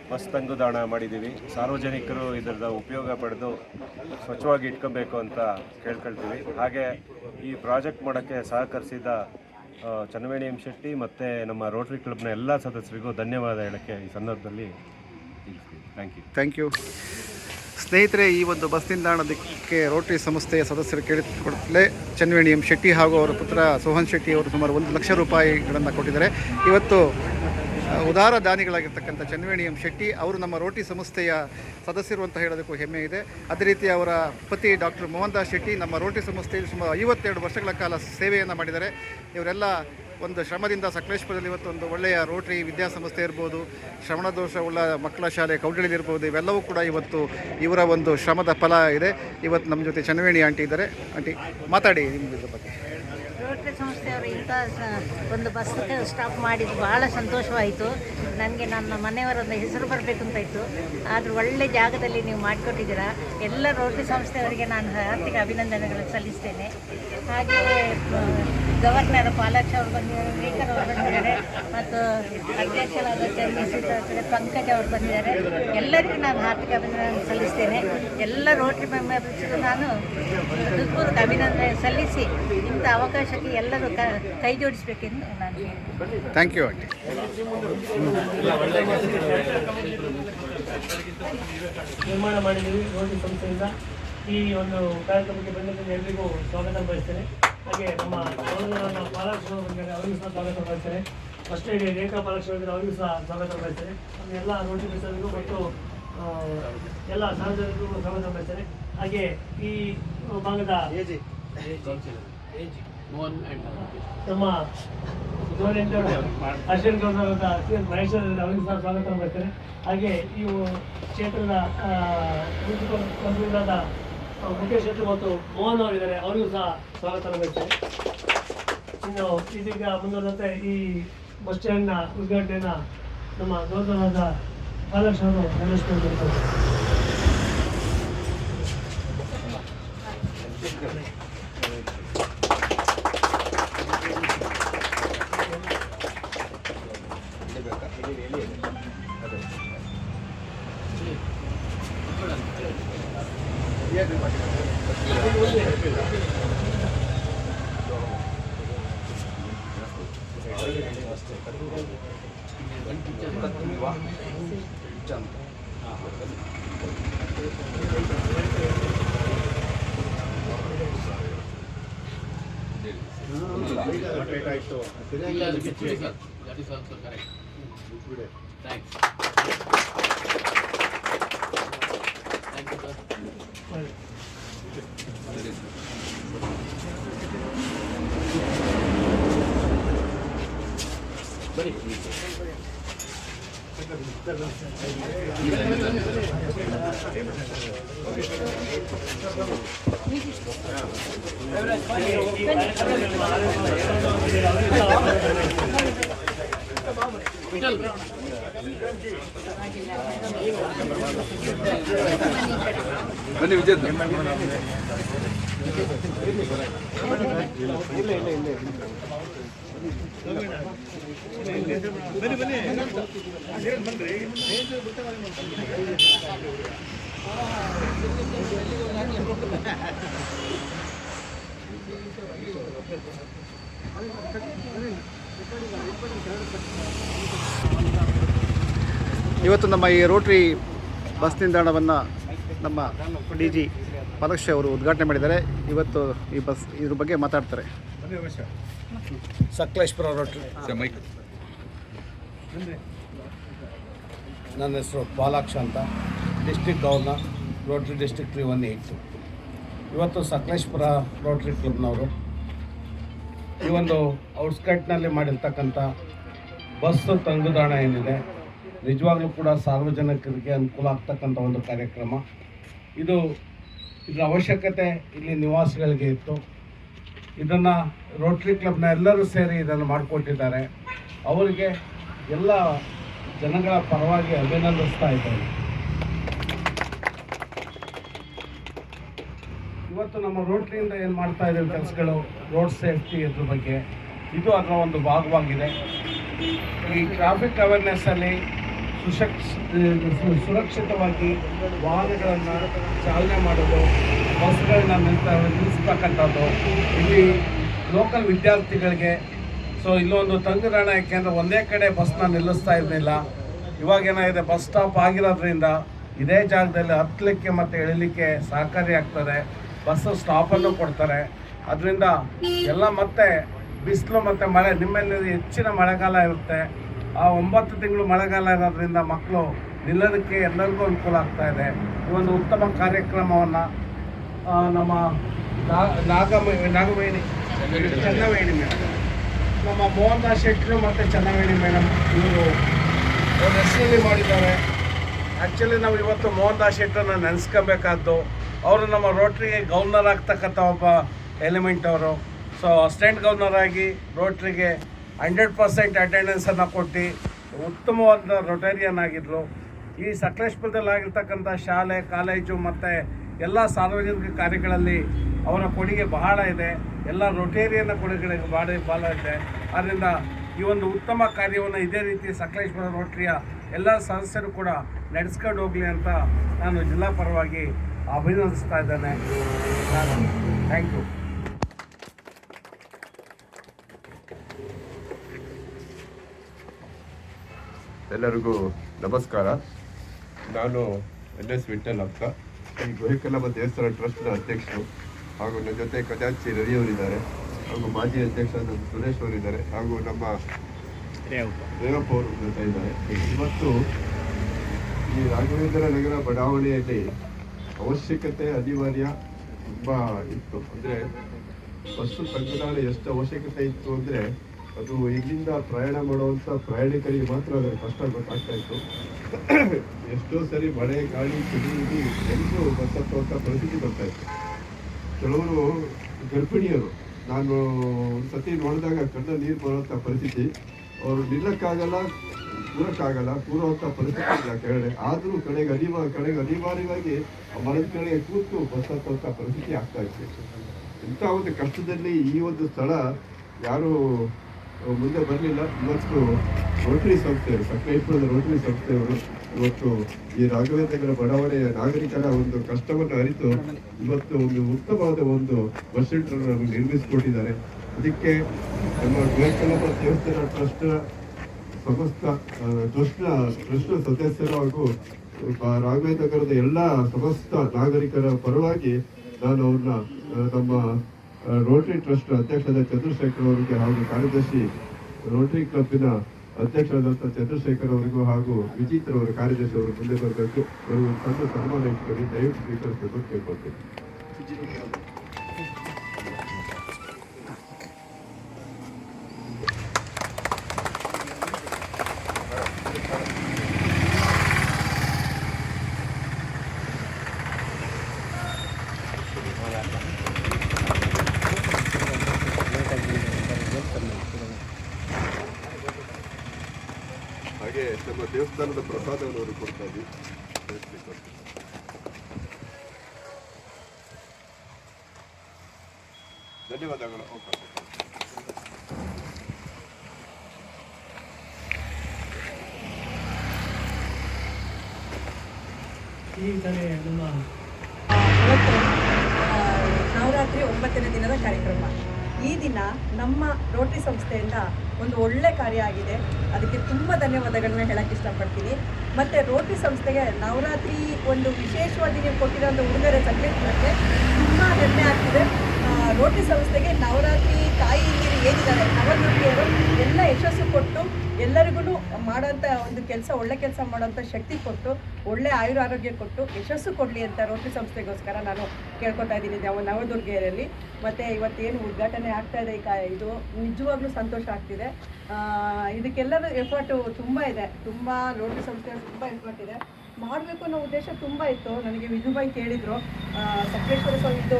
S5: ಬಸ್ ತಂಗುದಾಣ ಮಾಡಿದ್ದೀವಿ. ಸಾರ್ವಜನಿಕರು ಇದರದ ಉಪಯೋಗ ಪಡೆದು ಸ್ವಚ್ಛವಾಗಿ ಇಟ್ಕೊಬೇಕು ಅಂತ ಕೇಳ್ಕೊಳ್ತೀವಿ. ಹಾಗೆ ಈ ಪ್ರಾಜೆಕ್ಟ್ ಮಾಡೋಕ್ಕೆ ಸಹಕರಿಸಿದ ಚನ್ನವೇಣಿ ಎಂ ಶೆಟ್ಟಿ ಮತ್ತು ನಮ್ಮ ರೋಟರಿ ಕ್ಲಬ್ನ ಎಲ್ಲ ಸದಸ್ಯರಿಗೂ ಧನ್ಯವಾದ ಹೇಳೋಕ್ಕೆ ಈ ಸಂದರ್ಭದಲ್ಲಿ ತಿಳಿಸ್ತೀವಿ. ಥ್ಯಾಂಕ್ ಯು
S1: ಥ್ಯಾಂಕ್ ಯು ಸ್ನೇಹಿತರೆ, ಈ ಒಂದು ಬಸ್ ನಿಲ್ದಾಣದಕ್ಕೆ ರೋಟರಿ ಸಂಸ್ಥೆಯ ಸದಸ್ಯರು ಕೇಳಿಕೊಡಲೇ ಚನ್ವೇಣಿ ಎಂ ಶೆಟ್ಟಿ ಹಾಗೂ ಅವರ ಪುತ್ರ ಸೋಹನ್ ಶೆಟ್ಟಿ ಅವರು ಸುಮಾರು ಒಂದು ಲಕ್ಷ ರೂಪಾಯಿಗಳನ್ನು ಕೊಟ್ಟಿದ್ದಾರೆ. ಇವತ್ತು ಉದಾರ ದಾನಿಗಳಾಗಿರ್ತಕ್ಕಂಥ ಚನ್ವೇಣಿ ಎಂ ಶೆಟ್ಟಿ ಅವರು ನಮ್ಮ ರೋಟಿ ಸಂಸ್ಥೆಯ ಸದಸ್ಯರು ಅಂತ ಹೇಳೋದಕ್ಕೂ ಹೆಮ್ಮೆ ಇದೆ. ಅದೇ ರೀತಿ ಅವರ ಪತಿ ಡಾಕ್ಟರ್ ಮೋಹನ್ ದಾಸ್ ಶೆಟ್ಟಿ ನಮ್ಮ ರೋಟಿ ಸಂಸ್ಥೆಯಲ್ಲಿ ಸುಮಾರು ಐವತ್ತೆರಡು ವರ್ಷಗಳ ಕಾಲ ಸೇವೆಯನ್ನು ಮಾಡಿದ್ದಾರೆ. ಇವರೆಲ್ಲ ಒಂದು ಶ್ರಮದಿಂದ ಸಕಲೇಶ್ಪುರದಲ್ಲಿ ಇವತ್ತು ಒಂದು ಒಳ್ಳೆಯ ರೋಟರಿ ವಿದ್ಯಾಸಂಸ್ಥೆ ಇರ್ಬೋದು, ಶ್ರವಣ ದೋಷ ಉಳ್ಳ ಮಕ್ಕಳ ಶಾಲೆ ಕೌಟಳಿಲಿರ್ಬೋದು ಇವೆಲ್ಲವೂ ಕೂಡ ಇವತ್ತು ಇವರ ಒಂದು ಶ್ರಮದ ಫಲ ಇದೆ. ಇವತ್ತು ನಮ್ಮ ಜೊತೆ ಚನ್ನವೇಣಿ ಆಂಟಿ ಇದ್ದಾರೆ. ಆಂಟಿ, ಮಾತಾಡಿ ನಿಮ್ಮ ಇದ್ರ ಬಗ್ಗೆ.
S6: ರೋಟರಿ ಸಂಸ್ಥೆಯವರು ಇಂಥ ಒಂದು ಬಸ್ ಸ್ಟಾಪ್ ಮಾಡಿದ್ದು ಭಾಳ ಸಂತೋಷವಾಯಿತು. ನನಗೆ ನನ್ನ ಮನೆಯವರೊಂದು ಹೆಸರು ಬರಬೇಕು ಅಂತ ಇತ್ತು ಆದರೂ ಒಳ್ಳೆ ಜಾಗದಲ್ಲಿ ನೀವು ಮಾಡಿಕೊಟ್ಟಿದ್ದೀರಾ. ಎಲ್ಲ ರೋಟರಿ ಸಂಸ್ಥೆಯವರಿಗೆ ನಾನು ಆರ್ಥಿಕ ಅಭಿನಂದನೆಗಳನ್ನು ಸಲ್ಲಿಸ್ತೇನೆ. ಹಾಗೆಯೇ ಗವರ್ನರ್ ಪಾಲಾಕ್ಷ ಅವರು ಬಂದಿದ್ದಾರೆ ಸ್ಪೀಕರ್ ಅವರು ಬಂದಿದ್ದಾರೆ ಮತ್ತು ಅಧ್ಯಕ್ಷರಾದ ಚಂದ್ರಶೇಖರ್ ಪಂಕಜ್ ಅವರು ಬಂದಿದ್ದಾರೆ. ಎಲ್ಲರಿಗೂ ನಾನು ಹಾರ್ದಿಕ ಅಭಿನಂದನೆ ಸಲ್ಲಿಸ್ತೇನೆ. ಎಲ್ಲ ರೋಟರಿ ಮೆಂಬರ್ಸ್ಗೂ ನಾನು ಹೃತ್ಪೂರ್ವಕ ಅಭಿನಂದನೆ ಸಲ್ಲಿಸಿ ಇಂಥ ಅವಕಾಶಕ್ಕೆ ಎಲ್ಲರೂ ಕ ಕೈ ಜೋಡಿಸಬೇಕೆಂದು ನಾನು
S1: ಥ್ಯಾಂಕ್ ಯು ಆಂಟಿ.
S4: ನಿರ್ಮಾಣ ಮಾಡಿದ್ದೀವಿ ರೋಟರಿ ಸಂಸ್ಥೆಯಿಂದ ಈ ಒಂದು ಕಾರ್ಯಕ್ರಮಕ್ಕೆ ಬಂದಿದ್ದ ಎಲ್ಲರಿಗೂ ಸ್ವಾಗತ ಬಯಸ್ತೇನೆ ಹಾಗೆ ನಮ್ಮ ಸಹೋದರನ ಪಾಲಾಕ್ಷ ಬಂದಿದ್ದಾರೆ ಅವರಿಗೂ ಸಹ ಸ್ವಾಗತ ಬಯಸ್ತೇನೆ ಫಸ್ಟ್ ಲೇಡಿ ರೇಖಾ ಬಂದಿದ್ದಾರೆ ಅವರಿಗೂ ಸಹ ಸ್ವಾಗತ ಬಯಸ್ತೇನೆ ನಮ್ಮ ಎಲ್ಲ ನೋಟಿಫಿಕೇಶನ್ಗೂ ಮತ್ತು ಎಲ್ಲ ಸಾರ್ವಜನಿಕರಿಗೂ ಸ್ವಾಗತ ಬಯಸ್ತೇನೆ ಹಾಗೆ ಈ ಭಾಗದ ನಮ್ಮ ಅಶ್ವಿನ್ ಗೌರ್ಮೆಂಟ್ ಮಹೇಶ್ ಅವರಿಗೂ ಸಹ ಸ್ವಾಗತ ಬಯಸ್ತೇನೆ ಹಾಗೆ ಈ ಕ್ಷೇತ್ರದ ಮುಖೇಶ್ ಶೆಟ್ಟಿ ಮತ್ತು ಮೋಹನ್ ಅವರಿದ್ದಾರೆ ಅವರಿಗೂ ಸಹ ಸ್ವಾಗತ ಮಾಡ್ತಾರೆ ಇನ್ನು ಇದೀಗ ಮುಂದುವರೆದಂತೆ ಈ ಬಸ್ ಸ್ಟ್ಯಾಂಡ್ನ ಉದ್ಘಾಟನೆಯನ್ನ ನಮ್ಮ ಗೌರವವಾದ ಬಾಲಕೃಷ್ಣ ಅವರು That is also correct. Thanks. Thank you, sir. Very pleased. ನೆರವೇರಿಸಿಕೊಳ್ತಾರೆ
S1: ಇವತ್ತು ನಮ್ಮ ಈ ರೋಟ್ರಿ ಬಸ್ ನಿಲ್ದಾಣವನ್ನು ನಮ್ಮ ಡಿ ಜಿ ಪದಕ್ಷ ಅವರು ಉದ್ಘಾಟನೆ ಮಾಡಿದ್ದಾರೆ. ಇವತ್ತು ಈ ಬಸ್ ಇದ್ರ ಬಗ್ಗೆ ಮಾತಾಡ್ತಾರೆ.
S7: ಸಕಲೇಶ್ಪುರ ರೋಟ್ರಿ ನನ್ನ ಹೆಸರು ಬಾಲಾಕ್ಷ ಅಂತ. District governor Rotary district three one eight ಇವತ್ತು ಸಕಲೇಶ್ಪುರ ರೋಟ್ರಿ ಕ್ಲಬ್ನವರು ಈ ಒಂದು ಔಟ್ಸ್ಕಟ್ನಲ್ಲಿ ಮಾಡಿರ್ತಕ್ಕಂಥ ಬಸ್ ತಂಗುದಾಣ ಏನಿದೆ ನಿಜವಾಗ್ಲೂ ಕೂಡ ಸಾರ್ವಜನಿಕರಿಗೆ ಅನುಕೂಲ ಆಗ್ತಕ್ಕಂಥ ಒಂದು ಕಾರ್ಯಕ್ರಮ. ಇದು ಇದರ ಅವಶ್ಯಕತೆ ಇಲ್ಲಿ ನಿವಾಸಿಗಳಿಗೆ ಇತ್ತು. ಇದನ್ನು ರೋಟ್ರಿ ಕ್ಲಬ್ನ ಎಲ್ಲರೂ ಸೇರಿ ಇದನ್ನು ಮಾಡಿಕೊಟ್ಟಿದ್ದಾರೆ. ಅವರಿಗೆ ಎಲ್ಲ ಜನಗಳ ಪರವಾಗಿ ಅಭಿನಂದಿಸ್ತಾ ಇದ್ದಾರೆ ಇವತ್ತು ನಮ್ಮ ರೋಟ್ರಿಯಿಂದ ಏನು ಮಾಡ್ತಾ ಇದ್ದೀವಿ ಕೆಲಸಗಳು? ರೋಡ್ ಸೇಫ್ಟಿ ಇದ್ರ ಬಗ್ಗೆ. ಇದು ಅದರ ಒಂದು ಭಾಗವಾಗಿದೆ. ಈ ಟ್ರಾಫಿಕ್ ಅವೇರ್ನೆಸ್ಸಲ್ಲಿ ಸುರಕ್ಷಿತವಾಗಿ ವಾಹನಗಳನ್ನು ಚಾಲನೆ ಮಾಡೋದು, ಬಸ್ಗಳನ್ನ ನಿಲ್ತ ನಿಲ್ಲಿಸ್ತಕ್ಕಂಥದ್ದು ಇಲ್ಲಿ ಲೋಕಲ್ ವಿದ್ಯಾರ್ಥಿಗಳಿಗೆ ಸೊ ಇಲ್ಲೊಂದು ತಂಗುದಾಣ ಯಾಕೆಂದರೆ ಒಂದೇ ಕಡೆ ಬಸ್ನ ನಿಲ್ಲಿಸ್ತಾ ಇರಲಿಲ್ಲ. ಇವಾಗ ಏನಾಗಿದೆ, ಬಸ್ ಸ್ಟಾಪ್ ಆಗಿರೋದ್ರಿಂದ ಇದೇ ಜಾಗದಲ್ಲಿ ಹತ್ತಲಿಕ್ಕೆ ಮತ್ತು ಇಳಿಲಿಕ್ಕೆ ಸಹಕಾರಿ ಆಗ್ತದೆ. ಬಸ್ಸು ಸ್ಟಾಪನ್ನು ಕೊಡ್ತಾರೆ. ಅದರಿಂದ ಎಲ್ಲ ಮತ್ತೆ ಬಿಸಿಲು ಮತ್ತು ಮಳೆ, ನಿಮ್ಮಲ್ಲಿ ಹೆಚ್ಚಿನ ಮಳೆಗಾಲ ಇರುತ್ತೆ. ಆ ಒಂಬತ್ತು ತಿಂಗಳು ಮಳೆಗಾಲ ಇರೋದ್ರಿಂದ ಮಕ್ಕಳು ನಿಲ್ಲೋದಕ್ಕೆ ಎಲ್ಲರಿಗೂ ಅನುಕೂಲ ಆಗ್ತಾ ಇದೆ. ಈ ಒಂದು ಉತ್ತಮ ಕಾರ್ಯಕ್ರಮವನ್ನು ನಮ್ಮ ನಾಗ ನಾಗಮ ನಾಗವೇಣಿ ಚನ್ನವೇಣಿ ಮೇಡಮ್ ನಮ್ಮ ಮೋಹನ್ ದಾಸ್ ಶೆಟ್ಟರು ಮತ್ತು ಚನ್ನವೇಣಿ ಮೇಡಮ್ ಇವರು ಹೆಸರಲ್ಲಿ ಮಾಡಿದ್ದಾರೆ. ಆ್ಯಕ್ಚುಲಿ ನಾವು ಇವತ್ತು ಮೋಹನ್ ದಾಸ್ ಶೆಟ್ಟರನ್ನ ನೆನೆಸ್ಕೋಬೇಕಾದ್ದು, ಅವರು ನಮ್ಮ ರೋಟ್ರಿಗೆ ಗೌರ್ನರ್ ಆಗ್ತಕ್ಕಂಥ ಒಬ್ಬ ಎಲಿಮೆಂಟ್ ಅವರು. ಸೊ, ಅಸಿಸ್ಟೆಂಟ್ ಗೌರ್ನರ್ ಆಗಿ ರೋಟ್ರಿಗೆ ಹಂಡ್ರೆಡ್ ಪರ್ಸೆಂಟ್ ಅಟೆಂಡೆನ್ಸನ್ನು ಕೊಟ್ಟು ಉತ್ತಮವಾದ ರೊಟೇರಿಯನ್ ಆಗಿದ್ದರು ಈ ಸಕಲೇಶ್ಪುರದಲ್ಲಿ ಆಗಿರ್ತಕ್ಕಂಥ ಶಾಲೆ, ಕಾಲೇಜು ಮತ್ತು ಎಲ್ಲ ಸಾರ್ವಜನಿಕ ಕಾರ್ಯಗಳಲ್ಲಿ ಅವರ ಕೊಡುಗೆ ಬಹಳ ಇದೆ. ಎಲ್ಲ ರೊಟೇರಿಯನ್ನ ಕೊಡುಗೆಗಳಿಗೆ ಬಹಳ ಬಹಳ ಇದೆ. ಆದ್ದರಿಂದ ಈ ಒಂದು ಉತ್ತಮ ಕಾರ್ಯವನ್ನು ಇದೇ ರೀತಿ ಸಕಲೇಶ್ವರ ರೋಟ್ರಿಯ ಎಲ್ಲ ಸದಸ್ಯರು ಕೂಡ ನಡೆಸ್ಕೊಂಡು ಹೋಗಲಿ ಅಂತ ನಾನು ಜಿಲ್ಲಾ ಪರವಾಗಿ ಅಭಿನಂದಿಸ್ತಾ ಇದ್ದೇನೆ. Thank you.
S2: ಎಲ್ಲರಿಗೂ ನಮಸ್ಕಾರ. ನಾನು ಎನ್ ಎಸ್ ವಿಠಲ್ ಅಪ್ಪ ಈ ಗೋಹಿಕಲಮ್ಮ ದೇವಸ್ಥಾನ ಟ್ರಸ್ಟ್ನ ಅಧ್ಯಕ್ಷರು ಹಾಗೂ ನನ್ನ ಜೊತೆ ಖಜಾಂಚಿ ರವಿ ಅವರಿದ್ದಾರೆ ಹಾಗೂ ಮಾಜಿ ಅಧ್ಯಕ್ಷ ಸುರೇಶ್ ಅವರಿದ್ದಾರೆ ಹಾಗೂ ನಮ್ಮ ರೇವಪ್ಪ ಅವರು ಜೊತೆ ಇದ್ದಾರೆ. ಇವತ್ತು ಈ ರಾಘವೇಂದ್ರ ನಗರ ಬಡಾವಣೆಯಲ್ಲಿ ಅವಶ್ಯಕತೆ ಅನಿವಾರ್ಯ ತುಂಬ ಇತ್ತು. ಅಂದರೆ ಬಸ್ಸು ಸಂಗ್ರಹಾಲಯ ಎಷ್ಟು ಅವಶ್ಯಕತೆ ಇತ್ತು ಅಂದರೆ ಅದು ಇಲ್ಲಿಂದ ಪ್ರಯಾಣ ಮಾಡುವಂಥ ಪ್ರಯಾಣಿಕರಿಗೆ ಮಾತ್ರ ಅದರ ಕಷ್ಟ ಗೊತ್ತಾಗ್ತಾ ಇತ್ತು. [coughs] ಎಷ್ಟೋ ಸರಿ ಮಳೆ, ಗಾಳಿ, ಚಳಿ ಎಲ್ಲರೂ ಬಸ್ ಪರಿಸ್ಥಿತಿ ಬರ್ತಾ ಇತ್ತು. ಕೆಲವರು ಗರ್ಭಿಣಿಯರು. ನಾನು ಸತಿ ನೋಡಿದಾಗ ಕಣ್ಣ ನೀರು ಬರುವಂಥ ಪರಿಸ್ಥಿತಿ. ಅವರು ನಿಲ್ಲಕ್ಕಾಗಲ್ಲ, ಕೂರಕ್ಕಾಗಲ್ಲ, ಕೂರುವಂಥ ಪರಿಸ್ಥಿತಿ ಇಲ್ಲ ಕೆಳಗಡೆ. ಆದರೂ ಕಡೆಗೆ ಅನಿವಾರ ಕಡೆಗೆ ಅನಿವಾರ್ಯವಾಗಿ ಮರದ ಕಡೆಗೆ ಕೂತು ಬರ್ತಕ್ಕಂಥ ಪರಿಸ್ಥಿತಿ ಆಗ್ತಾ ಇತ್ತು. ಇಂಥ ಒಂದು ಕಷ್ಟದಲ್ಲಿ ಈ ಒಂದು ಸ್ಥಳ ಯಾರು ಮುಂದೆ ಬರಲಿಲ್ಲ. ಇವತ್ತು ರೋಟರಿ ಸಂಸ್ಥೆಯವರು ಸಕಲೇಶ್ವರದ ರೋಟರಿ ಸಂಸ್ಥೆಯವರು ಇವತ್ತು ಈ ರಾಘವೇಂದ್ರ ಬಡಾವಣೆಯ ನಾಗರಿಕರ ಒಂದು ಕಷ್ಟವನ್ನು ಅರಿತು ಇವತ್ತು ಒಂದು ಉತ್ತಮವಾದ ಒಂದು ಬಸ್ ಸೆಂಟರ್ ನಿರ್ಮಿಸಿಕೊಟ್ಟಿದ್ದಾರೆ. ಅದಕ್ಕೆ ನಮ್ಮ ವಿವೇಕಾನಂದ ದೇವಸ್ಥಾನ ಟ್ರಸ್ಟ್ ಸಮಸ್ತ ಟ್ರಸ್ಟ್ನ ಟ್ರಸ್ಟ್ ಸದಸ್ಯರು ಹಾಗೂ ರಾಘವೇಂದ್ರ ನಗರದ ಎಲ್ಲ ಸಮಸ್ತ ನಾಗರಿಕರ ಪರವಾಗಿ ನಾನು ಅವ್ರನ್ನ ನಮ್ಮ ರೋಟರಿ ಟ್ರಸ್ಟ್ ಅಧ್ಯಕ್ಷರಾದ ಚಂದ್ರಶೇಖರ್ ಅವರಿಗೆ ಹಾಗೂ ಕಾರ್ಯದರ್ಶಿ ರೋಟರಿ ಕ್ಲಬ್ನ ಅಧ್ಯಕ್ಷರಾದಂಥ ಚಂದ್ರಶೇಖರ್ ಅವರಿಗೂ ಹಾಗೂ ವಿಜಿತ್ ಅವರ ಕಾರ್ಯದರ್ಶಿ ಅವರು ಮುಂದೆ ಬರಬೇಕು. ಅವರು ಸಣ್ಣ ಸನ್ಮಾನ ಇಟ್ಕೊಂಡು ದಯವಿಟ್ಟು ಸ್ವೀಕರಿಸಬೇಕು ಕೇಳ್ಕೊಳ್ತೀನಿ. ಹಾಗೆ ನಮ್ಮ ದೇವಸ್ಥಾನದ ಪ್ರಸಾದವನ್ನು ಅವರು ಕೊಡ್ತಾ ಇದ್ವಿ. ಧನ್ಯವಾದಗಳು.
S8: ನವರಾತ್ರಿ ಒಂಬತ್ತನೇ ದಿನದ ಕಾರ್ಯಕ್ರಮ. ಈ ದಿನ ನಮ್ಮ ರೋಟರಿ ಸಂಸ್ಥೆಯಿಂದ ಒಂದು ಒಳ್ಳೆ ಕಾರ್ಯ ಆಗಿದೆ. ಅದಕ್ಕೆ ತುಂಬ ಧನ್ಯವಾದಗಳನ್ನ ಹೇಳಕ್ಕೆ ಇಷ್ಟಪಡ್ತೀನಿ. ಮತ್ತು ರೋಟಿ ಸಂಸ್ಥೆಗೆ ನವರಾತ್ರಿ ಒಂದು ವಿಶೇಷವಾಗಿ ನೀವು ಕೊಟ್ಟಿರೋಂಥ ಉಡುಗೊರೆ ಸಂಕೇತಕ್ಕೆ ತುಂಬ ಹೆಮ್ಮೆ ಆಗ್ತಿದೆ. ರೋಟಿ ಸಂಸ್ಥೆಗೆ ನವರಾತ್ರಿ ತಾಯಿ ಏನಿದ್ದಾರೆ ನವದುರ್ಗಿಯರು ಎಲ್ಲ ಯಶಸ್ಸು ಕೊಟ್ಟು ಎಲ್ಲರಿಗೂ ಮಾಡೋಂಥ ಒಂದು ಕೆಲಸ, ಒಳ್ಳೆ ಕೆಲಸ ಮಾಡೋಂಥ ಶಕ್ತಿ ಕೊಟ್ಟು, ಒಳ್ಳೆ ಆಯುರ ಆರೋಗ್ಯ ಕೊಟ್ಟು, ಯಶಸ್ಸು ಕೊಡಲಿ ಅಂತ ರೋಟರಿ ಸಂಸ್ಥೆಗೋಸ್ಕರ ನಾನು ಕೇಳ್ಕೊತಾ ಇದ್ದೀನಿ ನಾವು ನವದುರ್ಗೆಯಲ್ಲಿ. ಮತ್ತು ಇವತ್ತೇನು ಉದ್ಘಾಟನೆ ಆಗ್ತಾ ಇದೆ ಈಗ ಇದು ನಿಜವಾಗ್ಲೂ ಸಂತೋಷ ಆಗ್ತಿದೆ. ಇದಕ್ಕೆಲ್ಲರೂ ಎಫರ್ಟು ತುಂಬ ಇದೆ. ತುಂಬ ರೋಟರಿ ಸಂಸ್ಥೆ ತುಂಬ ಎಫರ್ಟ್ ಇದೆ. ಮಾಡಬೇಕು ಅನ್ನೋ ಉದ್ದೇಶ ತುಂಬ ಇತ್ತು. ನನಗೆ ವಿಜುಬಾಯಿ ಕೇಳಿದರು. ಸಕಲೇಶ್ವರ ಸ್ವಾಮಿ ಇದು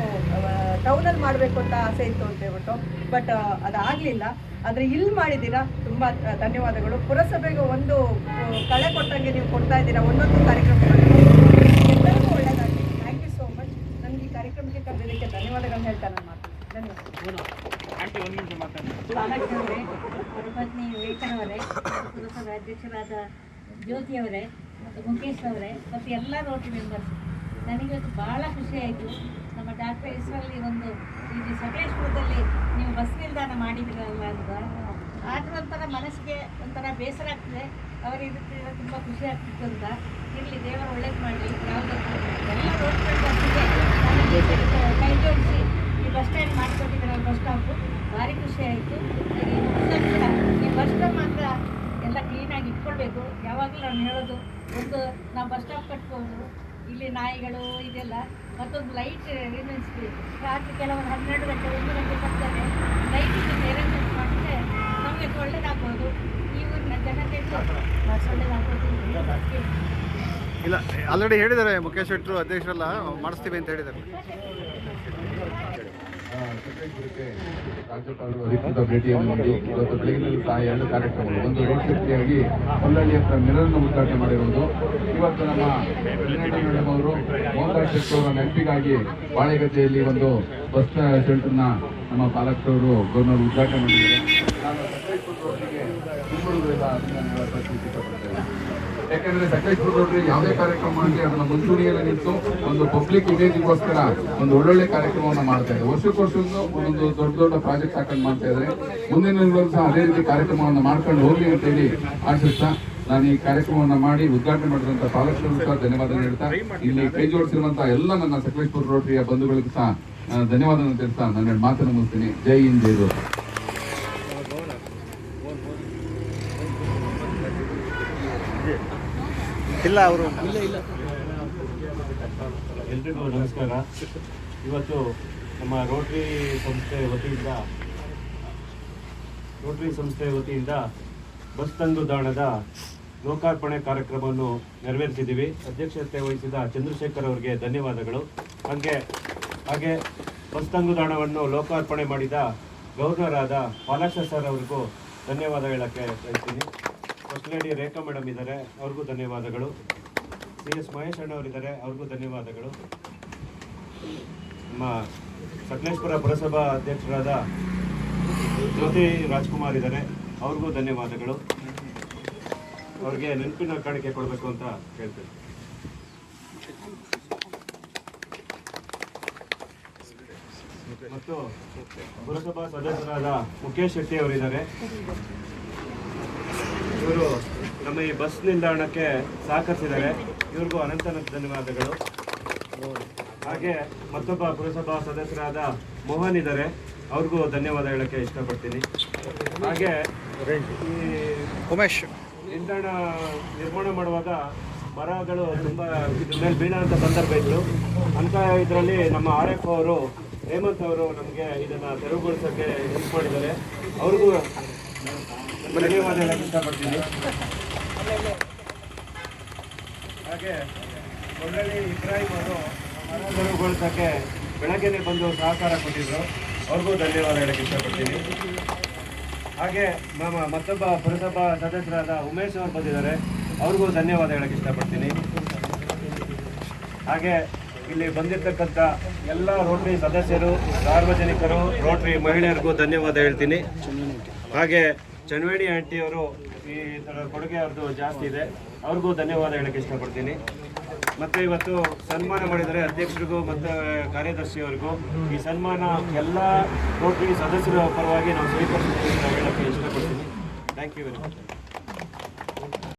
S8: ಟೌನಲ್ಲಿ ಮಾಡಬೇಕು ಅಂತ ಆಸೆ ಇತ್ತು ಅಂತ ಹೇಳ್ಬಿಟ್ಟು. ಬಟ್ ಅದಾಗಲಿಲ್ಲ. ಆದರೆ ಇಲ್ಲಿ ಮಾಡಿದ್ದೀರಾ? ತುಂಬ ಧನ್ಯವಾದಗಳು. ಪುರಸಭೆಗೆ ಒಂದು ಕಳೆ ಕೊಟ್ಟಂಗೆ ನೀವು ಕೊಡ್ತಾ ಇದ್ದೀರಾ? ಒಂದೊಂದು ಕಾರ್ಯಕ್ರಮ ಎಲ್ಲರಿಗೂ ಒಳ್ಳೆಯದಾಗಲಿ ಥ್ಯಾಂಕ್ ಯು ಸೋ ಮಚ್ ನನಗೆ ಈ ಕಾರ್ಯಕ್ರಮಕ್ಕೆ ಕರೆದಿದ್ದಕ್ಕೆ ಧನ್ಯವಾದಗಳನ್ನ ಹೇಳ್ತಾ ನಾನು ಮಾತು. ಧನ್ಯವಾದ.
S6: ವಿವೇಕನವರೇ ಪುರಸಭೆ ಅಧ್ಯಕ್ಷರಾದ ಜ್ಯೋತಿಯವರೇ ಮತ್ತು ಮುಖೇಶ್ ಅವರೇ ಮತ್ತು ಎಲ್ಲ ರೋಟಿ ಮೆಂಬರ್ಸ್ ನನಗಿವತ್ತು ಭಾಳ ಖುಷಿ ಆಯಿತು. ನಮ್ಮ ಡಾಕ್ಟರ್ ಹೆಸರಲ್ಲಿ ಒಂದು ಇಲ್ಲಿ ಸಕಲೇಶ್ಪುರದಲ್ಲಿ ನೀವು ಬಸ್ ನಿಲ್ದಾಣ ಮಾಡಿದಿರಲ್ಲ ಅಂತ. ಆದ ಒಂಥರ ಮನಸ್ಸಿಗೆ ಒಂಥರ ಬೇಸರ ಆಗ್ತದೆ. ಅವರು ಇದಕ್ಕೆ ತುಂಬ ಖುಷಿ ಆಗ್ತಿತ್ತು ಅಂತ. ಇರಲಿ, ದೇವರು ಒಳ್ಳೇದು ಮಾಡಲಿ. ಯಾವುದಕ್ಕೂ ಎಲ್ಲ ರೋಡ್ ಮೆಂಬರ್ಸಿಗೆ ನನಗೆ ಕೈ ಜೋಡಿಸಿ ಈ ಬಸ್ ಸ್ಟ್ಯಾಂಡ್ ಮಾಡಿಕೊಟ್ಟಿದ್ದಾರೆ ಬಸ್ ಸ್ಟಾಪು ಭಾರಿ ಖುಷಿ ಆಯಿತು. ಈ ಬಸ್ ಸ್ಟಾಪ್ ಮಾತ್ರ ಎಲ್ಲ ಕ್ಲೀನಾಗಿ ಇಟ್ಕೊಳ್ಬೇಕು. ಯಾವಾಗಲೂ ನಾನು ಹೇಳೋದು, ಒಂದು ನಾವು ಬಸ್ ಸ್ಟಾಪ್ ಕಟ್ಬೋದು. ಇಲ್ಲಿ ನಾಯಿಗಳು ಇದೆಲ್ಲ. ಮತ್ತೊಂದು ಲೈಟ್ ಅರೇಂಜ್ಮೆಂಟ್ಸ್ ರಾತ್ರಿ ಕೆಲವೊಂದು ಹನ್ನೆರಡು ಗಂಟೆ ಒಂದು ಗಂಟೆ ಬರ್ತಾರೆ ಲೈಟಿಂಗ್ ಅರೇಂಜ್ಮೆಂಟ್ ಮಾಡಿದ್ರೆ ನಮಗೆ ಒಳ್ಳೇದಾಗ್ಬೋದು. ಈ ಊರಿನ ಜನತೆ ಒಳ್ಳೇದಾಗ್ಬೋದು.
S1: ಇಲ್ಲ ಆಲ್ರೆಡಿ ಹೇಳಿದ್ದಾರೆ ಮುಖೇಶ್ ಶೆಟ್ಟರು ಅಧ್ಯಕ್ಷರೆಲ್ಲ ಮಾಡಿಸ್ತೀವಿ ಅಂತ ಹೇಳಿದ್ದಾರೆ.
S9: ಅಧಿಕೃತ ಭೇಟಿಯನ್ನು ಇವತ್ತು ಬೆಳಗಿನಲ್ಲಿ ಸಹ ಎರಡು ಕಾರ್ಯಕ್ರಮಗಳು ಒಂದು ರೋಡ್ ಸೇಫ್ಟಿಯಾಗಿ ಹೊಲ್ಲಳ್ಳಿ ಹತ್ರ ಮಿರರನ್ನು ಉದ್ಘಾಟನೆ ಮಾಡಿರುವುದು ಇವತ್ತು ನಮ್ಮ ಅವರು ಬಾಳೆಗದ್ದೆಯಲ್ಲಿ ಒಂದು ಬಸ್ ಶೆಲ್ಟರ್ನ ನಮ್ಮ ಪಾಲಕರವರು ಗೌರ್ನರ್ ಉದ್ಘಾಟನೆ ಮಾಡಿದ್ದಾರೆ. ಅಭಿನಂದನೆ ಹೇಳಕ್ಕೆ ಇಷ್ಟಪಡ್ತೇನೆ ಯಾಕಂದ್ರೆ ಸಕಲೇಶ್ಪುರ ರೋಡ್ರಿ ಯಾವುದೇ ಕಾರ್ಯಕ್ರಮ ಆಗಲಿ, ಅದನ್ನ ಮುಂಚೂಣಿಯಲ್ಲಿ ನಿಂತು ಒಂದು ಪಬ್ಲಿಕ್ ಇಮೇಜ್ಗೋಸ್ಕರ ಒಂದು ಒಳ್ಳೊಳ್ಳೆ ಕಾರ್ಯಕ್ರಮವನ್ನು ಮಾಡ್ತಾ ಇದ್ದಾರೆ ವರ್ಷಕ್ಕೆ ವರ್ಷಕ್ಕೂ ಒಂದೊಂದು ದೊಡ್ಡ ದೊಡ್ಡ ಪ್ರಾಜೆಕ್ಟ್ ಹಾಕೊಂಡು ಮಾಡ್ತಾ ಇದ್ದಾರೆ ಮುಂದಿನ ದಿನಗಳಲ್ಲೂ ಸಹ ಅದೇ ರೀತಿ ಕಾರ್ಯಕ್ರಮವನ್ನು ಮಾಡ್ಕೊಂಡು ಹೋಗ್ಲಿ ಅಂತೇಳಿ ಆಶಿಸ್ತಾ ನಾನು ಈ ಕಾರ್ಯಕ್ರಮವನ್ನು ಮಾಡಿ ಉದ್ಘಾಟನೆ ಮಾಡಿದಂಥ ಪಾಲಕರು ಸಹ ಧನ್ಯವಾದ ಹೇಳ್ತಾ, ಇಲ್ಲಿ ಕೈ ಜೋಡಿಸಿರುವಂತಹ ಎಲ್ಲ ನನ್ನ ಸಕಲೇಶ್ಪುರ ರೋಟರಿಯ ಬಂಧುಗಳಿಗೂ ಸಹ ಧನ್ಯವಾದ ಧನ್ಯವಾದವನ್ನು ತಿಳಿಸ್ತಾ ನನ್ನ ಮಾತನ್ನು ಮುಗಿಸ್ತೀನಿ. ಜೈ ಹಿಂದ್, ಜೈ
S1: ಇಲ್ಲ, ಅವರು
S5: ಎಲ್ರಿಗೂ ನಮಸ್ಕಾರ. ಇವತ್ತು ನಮ್ಮ ರೋಟ್ರಿ ಸಂಸ್ಥೆ ವತಿಯಿಂದ, ರೋಟರಿ ಸಂಸ್ಥೆ ವತಿಯಿಂದ ಬಸ್ ತಂಗುದಾಣದ ಲೋಕಾರ್ಪಣೆ ಕಾರ್ಯಕ್ರಮವನ್ನು ನೆರವೇರಿಸಿದ್ದೀವಿ. ಅಧ್ಯಕ್ಷತೆ ವಹಿಸಿದ ಚಂದ್ರಶೇಖರ್ ಅವರಿಗೆ ಧನ್ಯವಾದಗಳು. ಹಾಗೆ ಹಾಗೆ ಬಸ್ ತಂಗುದಾಣವನ್ನು ಲೋಕಾರ್ಪಣೆ ಮಾಡಿದ ಗವರ್ನರ್ ಆದ ಪಾಲಾಕ್ಷ ಸರ್ ಅವರಿಗೂ ಧನ್ಯವಾದ ಹೇಳಕ್ಕೆ ಬಯಸ್ತೀನಿ. ಫಸ್ಟ್ ಲೇಡಿ ರೇಖಾ ಮೇಡಮ್ ಇದ್ದಾರೆ, ಅವ್ರಿಗೂ ಧನ್ಯವಾದಗಳು. ಸಿ ಎಸ್ ಮಹೇಶ್ ಅಣ್ಣವರಿದ್ದಾರೆ, ಅವ್ರಿಗೂ ಧನ್ಯವಾದಗಳು. ನಮ್ಮ ಸಕಲೇಶ್ಪುರ ಪುರಸಭಾ ಅಧ್ಯಕ್ಷರಾದ ಜ್ಯೋತಿ ರಾಜ್ಕುಮಾರ್ ಇದ್ದಾರೆ, ಅವ್ರಿಗೂ ಧನ್ಯವಾದಗಳು. ಅವ್ರಿಗೆ ನೆನಪಿನ ಕಾಣಿಕೆ ಕೊಡಬೇಕು ಅಂತ ಹೇಳ್ತೇನೆ. ಮತ್ತು ಪುರಸಭಾ ಸದಸ್ಯರಾದ ಮುಖೇಶ್ ಶೆಟ್ಟಿ ಅವರಿದ್ದಾರೆ. ಇವರು ನಮ್ಮ ಈ ಬಸ್ ನಿಲ್ದಾಣಕ್ಕೆ ಸಹಕರಿಸಿದ್ದಾರೆ. ಇವ್ರಿಗೂ ಅನಂತ ಧನ್ಯವಾದಗಳು. ಹಾಗೆ ಮತ್ತೊಬ್ಬ ಪುರಸಭಾ ಸದಸ್ಯರಾದ ಮೋಹನ್ ಇದ್ದಾರೆ. ಅವ್ರಿಗೂ ಧನ್ಯವಾದ ಹೇಳಕ್ಕೆ ಇಷ್ಟಪಡ್ತೀನಿ. ಹಾಗೆ ಈ
S1: ಉಮೇಶ್.
S5: ನಿಲ್ದಾಣ ನಿರ್ಮಾಣ ಮಾಡುವಾಗ ಮರಗಳು ತುಂಬ ಇದ್ರ ಮೇಲೆ ಬೀಳೋಂಥ ಸಂದರ್ಭ ಇತ್ತು. ಅಂತ ಇದರಲ್ಲಿ ನಮ್ಮ ಆರ್ ಎಫ್ ಅವರು ಹೇಮಂತ್ ಅವರು ನಮಗೆ ಇದನ್ನು ತೆರವುಗೊಳಿಸೋಕ್ಕೆ ಹೆಲ್ಪ್ ಮಾಡಿದ್ದಾರೆ. ಅವ್ರಿಗೂ ಧನ್ಯವಾದ ಹೇಳಕ್ಕೆ ಇಷ್ಟಪಡ್ತೀನಿ. ಹಾಗೆ ಒಳ್ಳೆ ಇಬ್ರಾಹಿಂ ಅವರು ಮರ ಬೆಳಗ್ಗೆನೇ ಬೆಳಗ್ಗೆನೆ ಬಂದು ಸಹಕಾರ ಕೊಟ್ಟಿದ್ರು. ಅವ್ರಿಗೂ ಧನ್ಯವಾದ ಹೇಳಕ್ಕೆ ಇಷ್ಟಪಡ್ತೀನಿ. ಹಾಗೆ ನಮ್ಮ ಮತ್ತೊಬ್ಬ ಪುರಸಭಾ ಸದಸ್ಯರಾದ ಉಮೇಶ್ ಅವರು ಬಂದಿದ್ದಾರೆ. ಅವ್ರಿಗೂ ಧನ್ಯವಾದ ಹೇಳಕ್ಕೆ ಇಷ್ಟಪಡ್ತೀನಿ. ಹಾಗೆ ಇಲ್ಲಿ ಬಂದಿರತಕ್ಕಂಥ ಎಲ್ಲ ರೋಟರಿ ಸದಸ್ಯರು, ಸಾರ್ವಜನಿಕರು, ರೋಟರಿ ಮಹಿಳೆಯರಿಗೂ ಧನ್ಯವಾದ ಹೇಳ್ತೀನಿ. ಹಾಗೆ ಚನ್ವೇಣಿ ಆಂಟಿ ಅವರು ಈ ಥರ ಕೊಡುಗೆ ಅವ್ರದ್ದು ಜಾಸ್ತಿ ಇದೆ. ಅವ್ರಿಗೂ ಧನ್ಯವಾದ ಹೇಳಕ್ಕೆ ಇಷ್ಟಪಡ್ತೀನಿ. ಮತ್ತೆ ಇವತ್ತು ಸನ್ಮಾನ ಮಾಡಿದರೆ ಅಧ್ಯಕ್ಷರಿಗೂ ಮತ್ತು ಕಾರ್ಯದರ್ಶಿಯವರಿಗೂ. ಈ ಸನ್ಮಾನ ಎಲ್ಲ ರೋಟರಿ ಸದಸ್ಯರ ಪರವಾಗಿ ನಾವು ಸ್ವೀಕರಿಸ್ತೀವಿ ಅಂತ ಹೇಳಕ್ಕೆ ಇಷ್ಟಪಡ್ತೀನಿ. Thank you very much